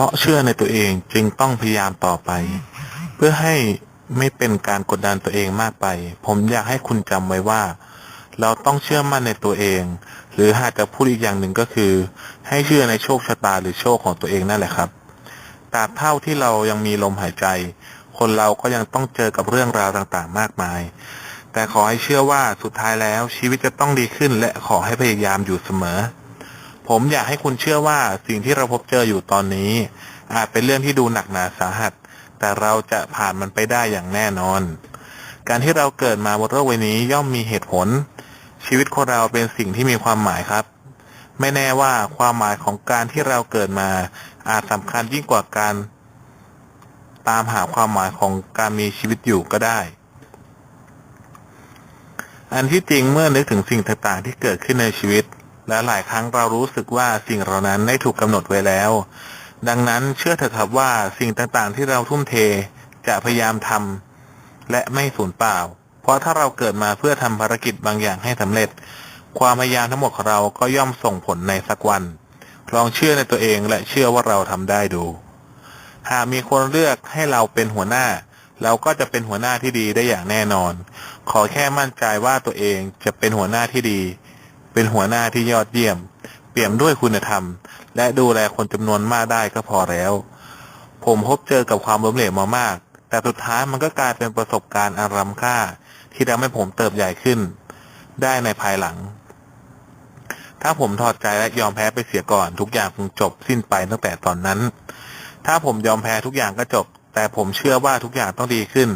ราะเชื่อในตัวเองจึงต้องพยายามต่อไป เพื่อให้ไม่เป็นการกดดันตัวเองมากไป ผมอยากให้คุณจำไว้ว่า เราต้องเชื่อมั่นในตัวเอง หรือหากจะพูดอีกอย่างหนึ่งก็คือ ให้เชื่อในโชคชะตาหรือโชคของตัวเองนั่นแหละครับตราบเท่าที่เรายังมีลมหายใจ คนเราก็ยังต้องเจอกับเรื่องราวต่างๆ มากมาย แต่ขอให้เชื่อว่าสุดท้ายแล้วชีวิตจะต้องดีขึ้นและขอให้พยายามอยู่เสมอ ผมอยากให้คุณเชื่อว่าสิ่งที่เราพบเจออยู่ตอนนี้ อาจเป็นเรื่องที่ดูหนักหนาสาหัส แต่เราจะผ่านมันไปได้อย่างแน่นอน การที่เราเกิดมาบนโลกใบนี้ย่อมมีเหตุผล ชีวิตคนเราเป็นสิ่งที่มีความหมายครับ ไม่แน่ว่าความหมายของการที่เราเกิดมา อาจสำคัญยิ่งกว่าการ ตามหาความหมายของการมีชีวิตอยู่ก็ได้ อันที่จริงเมื่อนึกถึงสิ่งต่างๆที่เกิดขึ้นในชีวิต และหลายครั้งเรารู้สึกว่าสิ่งเหล่านั้นได้ถูกกำหนดไว้แล้ว ดังนั้นเชื่อเถอะครับว่าสิ่งต่างๆ ที่เราทุ่มเทจะพยายามทำและไม่สูญเปล่า เพราะถ้าเราเกิดมาเพื่อทำภารกิจบางอย่างให้สำเร็จ ความพยายามทั้งหมดของเราก็ย่อมส่งผลในสักวัน ลองเชื่อในตัวเองและเชื่อว่าเราทำได้ดู หากมีคนเลือกให้เราเป็นหัวหน้า เราก็จะเป็นหัวหน้าที่ดีได้อย่างแน่นอน ขอแค่มั่นใจว่าตัวเองจะเป็นหัวหน้าที่ดี เป็นหัวหน้าที่ยอดเยี่ยม เปี่ยมด้วยคุณธรรม และดูแลคนจำนวนมากได้ก็พอแล้ว ผมพบเจอกับความล้มเหลวมามาก แต่สุดท้ายมันก็กลายเป็นประสบการณ์อันล้ำค่า ที่ทำให้ผมเติบใหญ่ขึ้น ได้ในภายหลัง ถ้าผมถอดใจและยอมแพ้ไปเสียก่อน ทุกอย่างคงจบสิ้นไปตั้งแต่ตอนนั้น ถ้าผมยอมแพ้ทุกอย่างก็จบ แต่ผมเชื่อว่าทุกอย่างต้องดีขึ้น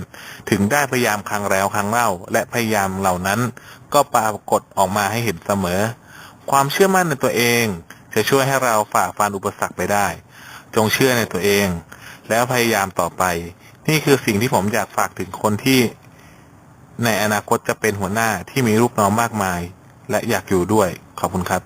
ถึงได้พยายามครั้งแล้วครั้งเล่า และพยายามเหล่านั้น ก็ปรากฏออกมาให้เห็นเสมอ ความเชื่อมั่นในตัวเอง จะช่วยให้เราฝ่าฟันอุปสรรคไปได้ จงเชื่อในตัวเอง แล้วพยายามต่อไป นี่คือสิ่งที่ผมอยากฝากถึงคนที่ ในอนาคตจะเป็นหัวหน้าที่มีลูกน้องมากมาย และอยากอยู่ด้วยขอบคุณครับ